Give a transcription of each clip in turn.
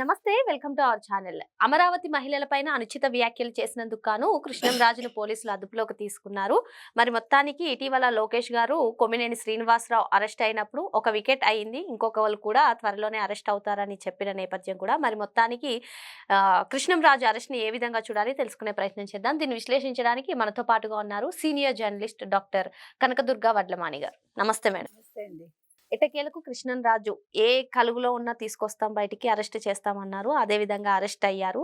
నమస్తే welcome to our channel. Amaravati మహిళలపైన అనుచిత వ్యాఖ్యలు చేసినందుకు గాను కృష్ణంరాజును పోలీసులు అదుపులోకి తీసుకున్నారు. మరి మొత్తానికి ఇటీవల లోకేష్ గారు కొమ్మినేని శ్రీనివాసరావు అరెస్ట్ అయినప్పుడు ఒక వికెట్ అయింది ఇంకొక వాళ్ళు కూడా త్వరలోనే అరెస్ట్ అవుతారని చెప్పిన నేపథ్యం కూడా. మరి మొత్తానికి కృష్ణంరాజు అరెస్ట్ని ఏ విధంగా చూడాలి తెలుసుకునే ప్రయత్నం చేద్దాం. దీన్ని విశ్లేషించడానికి మనతో పాటుగా ఉన్నారు senior journalist doctor Kanakadurga Vadlamani garu. నమస్తే మేడం. నమస్తే అండి. ఎటకేలకు కృష్ణన్ రాజు ఏ కలుగులో ఉన్నా తీసుకొస్తాం బయటికి అరెస్ట్ చేస్తామన్నారు. అదే విధంగా అరెస్ట్ అయ్యారు.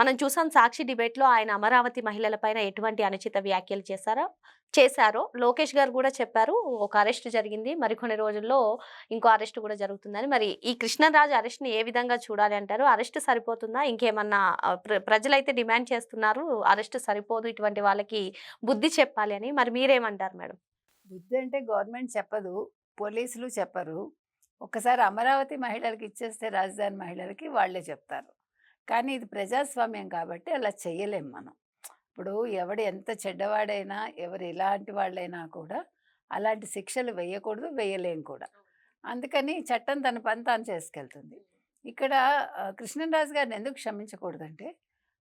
మనం చూసాం సాక్షి డిబేట్లో ఆయన అమరావతి మహిళలపైన ఎటువంటి అనుచిత వ్యాఖ్యలు చేశారో? చేశారో? లోకేష్ గారు కూడా చెప్పారు ఒక అరెస్ట్ జరిగింది మరికొన్ని రోజుల్లో ఇంకో అరెస్ట్ కూడా జరుగుతుందని. మరి ఈ కృష్ణరాజు అరెస్ట్ని ఏ విధంగా చూడాలి అంటారు? అరెస్ట్ సరిపోతుందా? ఇంకేమన్నా ప్రజలైతే డిమాండ్ చేస్తున్నారు అరెస్ట్ సరిపోదు ఇటువంటి వాళ్ళకి బుద్ధి చెప్పాలి అని. మరి మీరేమంటారు మేడం? బుద్ధి అంటే గవర్నమెంట్ చెప్పదు. పోలీసులు చెప్పరు. ఒక్కసారి అమరావతి మహిళలకు ఇచ్చేస్తే రాజధాని మహిళలకి వాళ్ళే చెప్తారు. కానీ ఇది ప్రజాస్వామ్యం కాబట్టి అలా చెయ్యలేం మనం. ఇప్పుడు ఎవడు ఎంత చెడ్డవాడైనా ఎవరు ఎలాంటి వాళ్ళైనా కూడా అలాంటి శిక్షలు వేయకూడదు వేయలేం కూడా. అందుకని చట్టం తన పని తాను చేసుకెళ్తుంది. ఇక్కడ కృష్ణరాజు గారిని ఎందుకు క్షమించకూడదంటే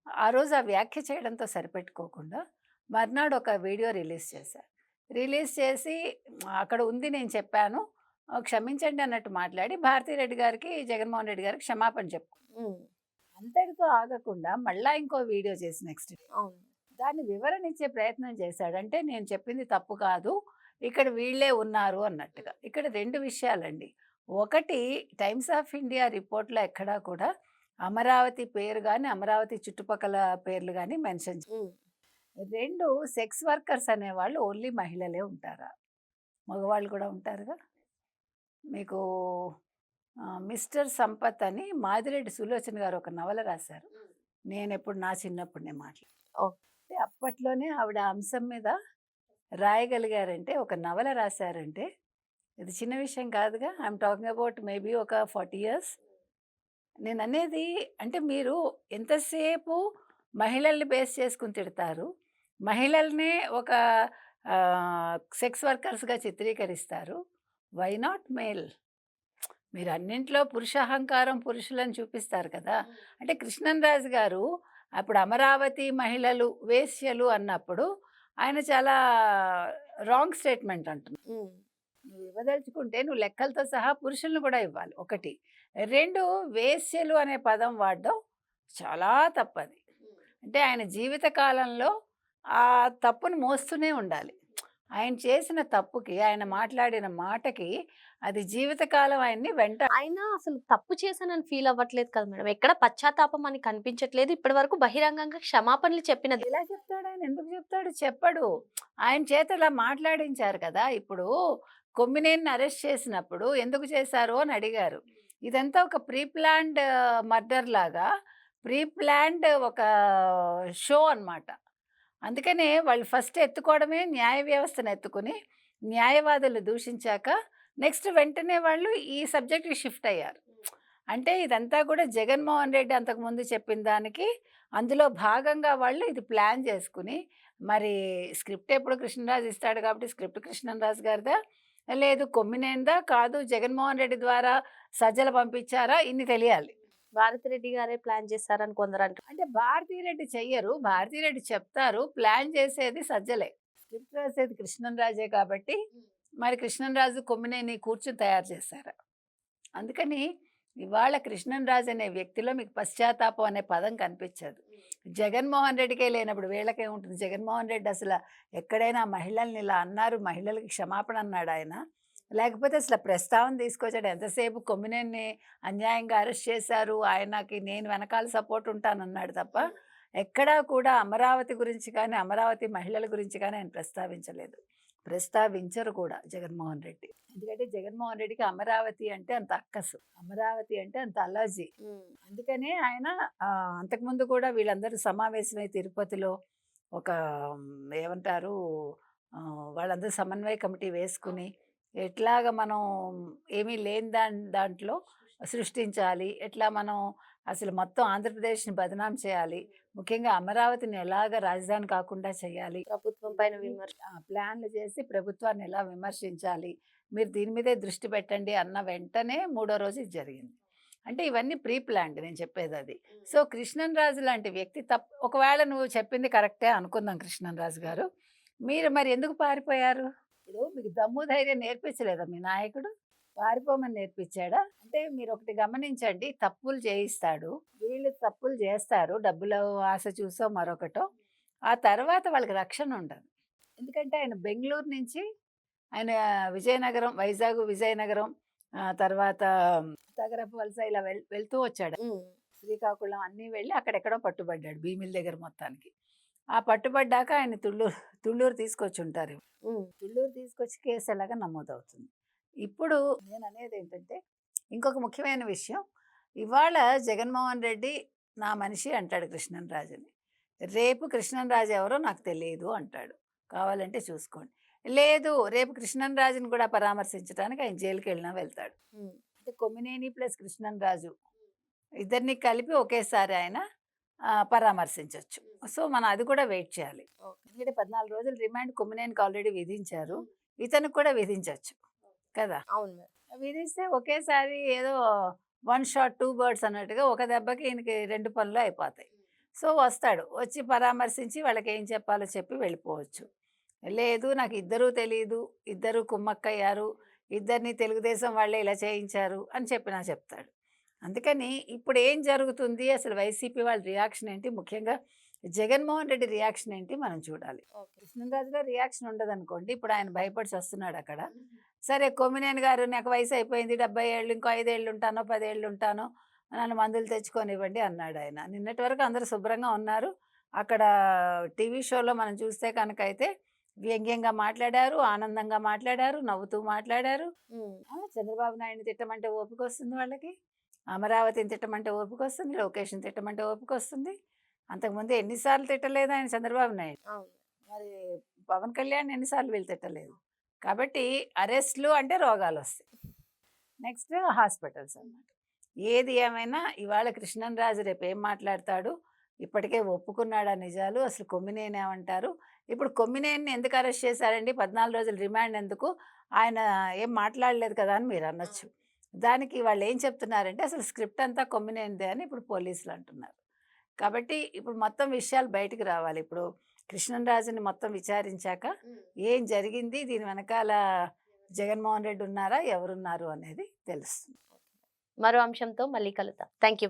ఆ రోజు ఆ వ్యాఖ్య చేయడంతో సరిపెట్టుకోకుండా మర్నాడు ఒక వీడియో రిలీజ్ చేశారు. రిలీజ్ చేసి అక్కడ ఉంది నేను చెప్పాను. క్షమించండి అన్నట్టు మాట్లాడి భారతీరెడ్డి గారికి జగన్మోహన్ రెడ్డి గారికి క్షమాపణ చెప్పు అంతటితో ఆగకుండా మళ్ళా ఇంకో వీడియో చేసి నెక్స్ట్ దాన్ని వివరణ ఇచ్చే ప్రయత్నం చేశాడు. అంటే నేను చెప్పింది తప్పు కాదు ఇక్కడ వీళ్ళే ఉన్నారు అన్నట్టుగా. ఇక్కడ రెండు విషయాలండి. ఒకటి టైమ్స్ ఆఫ్ ఇండియా రిపోర్ట్లో ఎక్కడా కూడా అమరావతి పేరు కానీ అమరావతి చుట్టుపక్కల పేర్లు కానీ మెన్షన్ రెండు సెక్స్ వర్కర్స్ అనేవాళ్ళు ఓన్లీ మహిళలే ఉంటారా? మగవాళ్ళు కూడా ఉంటారుగా? మీకు మిస్టర్ సంపత్ అని మాదిరెడ్డి సులోచన గారు ఒక నవల రాశారు. నేను ఎప్పుడు నా చిన్నప్పుడు నేను మాట్లాడు అప్పట్లోనే ఆవిడ అంశం మీద రాయగలిగారంటే ఒక నవల రాశారంటే ఇది చిన్న విషయం కాదుగా ఐఎమ్ టాకింగ్ అబౌట్ మేబీ ఒక ఫార్టీ ఇయర్స్. నేను అనేది అంటే మీరు ఎంతసేపు మహిళల్ని బేస్ చేసుకుని తిడతారు మహిళల్ని ఒక సెక్స్ వర్కర్స్గా చిత్రీకరిస్తారు. Why not male? మీరు అన్నింట్లో పురుషాహంకారం పురుషులను చూపిస్తారు కదా! అంటే కృష్ణన్ రాజు గారు అప్పుడు అమరావతి మహిళలు వేశ్యలు అన్నప్పుడు ఆయన చాలా రాంగ్ స్టేట్మెంట్ అంటున్నాడు నువ్వు ఇవ్వదలుచుకుంటే నువ్వు లెక్కలతో సహా పురుషులను కూడా ఇవ్వాలి. ఒకటి. రెండు వేశ్యలు అనే పదం వాడడం చాలా తప్పది. అంటే ఆయన జీవిత కాలంలో ఆ తప్పును మోస్తూనే ఉండాలి. ఆయన చేసిన తప్పుకి ఆయన మాట్లాడిన మాటకి అది జీవితకాలం ఆయన్ని వెంట ఆయన అసలు తప్పు చేశానని ఫీల్ అవ్వట్లేదు కదా మేడం. ఎక్కడ పశ్చాత్తాపం అని కనిపించట్లేదు. ఇప్పటి వరకు బహిరంగంగా క్షమాపణలు చెప్పినది. ఎలా చెప్తాడు ఆయన? ఎందుకు చెప్తాడు? చెప్పడు. ఆయన చేత ఇలా మాట్లాడించారు కదా. ఇప్పుడు కొమ్మినేని అరెస్ట్ చేసినప్పుడు ఎందుకు చేశారు అని అడిగారు. ఇదంతా ఒక ప్రీ ప్లాన్డ్ మర్డర్ లాగా ప్రీ ప్లాన్డ్ ఒక షో అన్నమాట. అందుకనే వాళ్ళు ఫస్ట్ ఎత్తుకోవడమే న్యాయ వ్యవస్థను ఎత్తుకుని న్యాయవాదులు దూషించాక నెక్స్ట్ వెంటనే వాళ్ళు ఈ సబ్జెక్ట్కి షిఫ్ట్ అయ్యారు. అంటే ఇదంతా కూడా జగన్మోహన్ రెడ్డి అంతకుముందు చెప్పిన దానికి అందులో భాగంగా వాళ్ళు ఇది ప్లాన్ చేసుకుని మరి స్క్రిప్ట్ ఎప్పుడు కృష్ణరాజు ఇస్తాడు కాబట్టి స్క్రిప్ట్ కృష్ణరాజు గారిదా? లేదు కొమ్మినేందా కాదు జగన్మోహన్ రెడ్డి ద్వారా సజ్జలు పంపించారా? ఇన్ని తెలియాలి. భారతిరెడ్డి గారే ప్లాన్ చేశారని కొందరు అంటారు అంటే భారతీరెడ్డి చెయ్యరు భారతీరెడ్డి చెప్తారు ప్లాన్ చేసేది సజ్జలే. స్క్రిప్ట్ రాసేది కృష్ణరాజే కాబట్టి మరి కృష్ణరాజు కొమ్మినేని కూర్చుని తయారు చేశారు. అందుకని ఇవాళ కృష్ణరాజు అనే వ్యక్తిలో మీకు పశ్చాత్తాపం అనే పదం కనిపించదు. జగన్మోహన్ రెడ్డికే లేనప్పుడు వీళ్ళకే ఉంటుంది జగన్మోహన్ రెడ్డి అసలు ఎక్కడైనా మహిళల్ని ఇలా అన్నారు మహిళలకి క్షమాపణ అన్నాడు ఆయన లేకపోతే అసలు ప్రస్తావన తీసుకొచ్చాడు. ఎంతసేపు కొమ్మినేని అన్యాయంగా అరెస్ట్ చేశారు? ఆయనకి నేను వెనకాల సపోర్ట్ ఉంటానన్నాడు తప్ప ఎక్కడా కూడా అమరావతి గురించి కానీ అమరావతి మహిళల గురించి కానీ ఆయన ప్రస్తావించలేదు. ప్రస్తావించరు కూడా జగన్మోహన్ రెడ్డి. ఎందుకంటే జగన్మోహన్ రెడ్డికి అమరావతి అంటే అంత అక్కసు. అమరావతి అంటే అంత అలర్జీ అందుకనే ఆయన అంతకుముందు కూడా వీళ్ళందరూ సమావేశమై తిరుపతిలో ఒక ఏమంటారు వాళ్ళందరూ సమన్వయ కమిటీ వేసుకుని ఎట్లాగ మనం ఏమీ లేని దాని దాంట్లో సృష్టించాలి. ఎట్లా మనం అసలు మొత్తం ఆంధ్రప్రదేశ్ని బదనాం చేయాలి. ముఖ్యంగా అమరావతిని ఎలాగ రాజధాని కాకుండా చేయాలి. ప్రభుత్వం పైన విమర్శ ప్లాన్లు చేసి ప్రభుత్వాన్ని ఎలా విమర్శించాలి? మీరు దీని మీదే దృష్టి పెట్టండి అన్న వెంటనే మూడో రోజు ఇది జరిగింది. అంటే ఇవన్నీ ప్రీ ప్లాన్డ్ నేను చెప్పేది అది. సో కృష్ణన్ రాజు లాంటి వ్యక్తి తప్ప ఒకవేళ నువ్వు చెప్పింది కరెక్టే అనుకుందాం కృష్ణన్ రాజు గారు. మీరు మరి ఎందుకు పారిపోయారు? ఇప్పుడు మీకు దమ్ము ధైర్యం నేర్పించలేదా మీ నాయకుడు? పారిపోమని నేర్పించాడా? అంటే మీరు ఒకటి గమనించండి తప్పులు చేయిస్తాడు వీళ్ళు తప్పులు చేస్తారు డబ్బుల ఆశ చూసో మరొకటో ఆ తర్వాత వాళ్ళకి రక్షణ ఉండదు. ఎందుకంటే ఆయన బెంగళూరు నుంచి ఆయన విజయనగరం వైజాగ్ విజయనగరం తర్వాత తగరపు వలస ఇలా వెల్ వెళ్తూ వచ్చాడు. శ్రీకాకుళం అన్నీ వెళ్ళి అక్కడెక్కడో పట్టుబడ్డాడు భీమిల దగ్గర మొత్తానికి. ఆ పట్టుబడ్డాక ఆయన తుళ్ళూరు తుళ్ళూరు తీసుకొచ్చి ఉంటారు తుళ్ళూరు తీసుకొచ్చి కేసు ఎలాగా నమోదవుతుంది. ఇప్పుడు నేను అనేది ఏంటంటే ఇంకొక ముఖ్యమైన విషయం. ఇవాళ జగన్మోహన్ రెడ్డి నా మనిషి అంటాడు కృష్ణన్ రాజుని. రేపు కృష్ణన్ రాజు ఎవరో నాకు తెలియదు అంటాడు. కావాలంటే చూసుకోండి. లేదు రేపు కృష్ణన్ రాజుని కూడా పరామర్శించడానికి ఆయన జైలుకి వెళ్ళినా వెళ్తాడు అంటే కొమ్మినేని ప్లస్ కృష్ణన్ రాజు ఇద్దరిని కలిపి ఒకేసారి ఆయన పరామర్శించవచ్చు సో మనం అది కూడా వెయిట్ చేయాలి. ఎందుకంటే పద్నాలుగు రోజులు రిమాండ్ కొమ్మినేనికి ఆల్రెడీ విధించారు. ఇతనికి కూడా విధించవచ్చు కదా? అవును విధిస్తే ఒకేసారి ఏదో వన్ షాట్ టూ బర్డ్స్ అన్నట్టుగా ఒక దెబ్బకి ఈయనకి రెండు పనులు అయిపోతాయి. సో వస్తాడు. వచ్చి పరామర్శించి వాళ్ళకి ఏం చెప్పాలో చెప్పి వెళ్ళిపోవచ్చు. లేదు నాకు ఇద్దరూ తెలియదు ఇద్దరు కుమ్మక్కయ్యారు. ఇద్దరిని తెలుగుదేశం వాళ్ళే ఇలా చేయించారు అని చెప్పినా చెప్తాడు. అందుకని ఇప్పుడు ఏం జరుగుతుంది? అసలు వైసీపీ వాళ్ళ రియాక్షన్ ఏంటి? ముఖ్యంగా జగన్మోహన్ రెడ్డి రియాక్షన్ ఏంటి? మనం చూడాలి. కృష్ణరాజులో రియాక్షన్ ఉండదు అనుకోండి ఇప్పుడు ఆయన భయపడి వస్తున్నాడు అక్కడ. సరే కొమ్మినేని గారు నాకు వయసు అయిపోయింది డెబ్బై ఏళ్ళు ఇంకో ఐదేళ్ళు ఉంటానో పదేళ్ళు ఉంటానో నన్ను మందులు తెచ్చుకొని ఇవ్వండి అన్నాడు ఆయన. నిన్నటి వరకు అందరూ శుభ్రంగా ఉన్నారు. అక్కడ టీవీ షోలో మనం చూస్తే కనుక అయితే వ్యంగ్యంగా మాట్లాడారు ఆనందంగా మాట్లాడారు నవ్వుతూ మాట్లాడారు. చంద్రబాబు నాయుడిని తిట్టమంటే ఓపిక వస్తుంది వాళ్ళకి? అమరావతిని తిట్టమంటే ఓపిక వస్తుంది లోకేష్ని తిట్టమంటే ఓపిక వస్తుంది అంతకుముందు ఎన్నిసార్లు తిట్టలేదు ఆయన చంద్రబాబు నాయుడు. మరి పవన్ కళ్యాణ్ ఎన్నిసార్లు వీళ్ళు తిట్టలేదు. కాబట్టి అరెస్ట్లు అంటే రోగాలు వస్తాయి నెక్స్ట్ హాస్పిటల్స్ అన్నమాట. ఏది ఏమైనా ఇవాళ కృష్ణన్ రాజు రేపు ఏం మాట్లాడతాడు? ఇప్పటికే ఒప్పుకున్నాడా నిజాలు? అసలు కొమ్మినేని ఏమంటారు? ఇప్పుడు కొమ్మినేని ఎందుకు అరెస్ట్ చేశారండి పద్నాలుగు రోజులు రిమాండ్ ఎందుకు? ఆయన ఏం మాట్లాడలేదు కదా అని మీరు అనొచ్చు. దానికి వాళ్ళు ఏం చెప్తున్నారంటే అసలు స్క్రిప్ట్ అంతా కొమ్మినేనిదే అని ఇప్పుడు పోలీసులు అంటున్నారు. కాబట్టి ఇప్పుడు మొత్తం విషయాలు బయటికి రావాలి. ఇప్పుడు కృష్ణన్ రాజుని మొత్తం విచారించాక ఏం జరిగింది? దీని వెనకాల జగన్మోహన్ రెడ్డి ఉన్నారా? ఎవరున్నారు అనేది తెలుస్తుంది. మరో అంశంతో మళ్ళీ కలుద్దాం. Thank you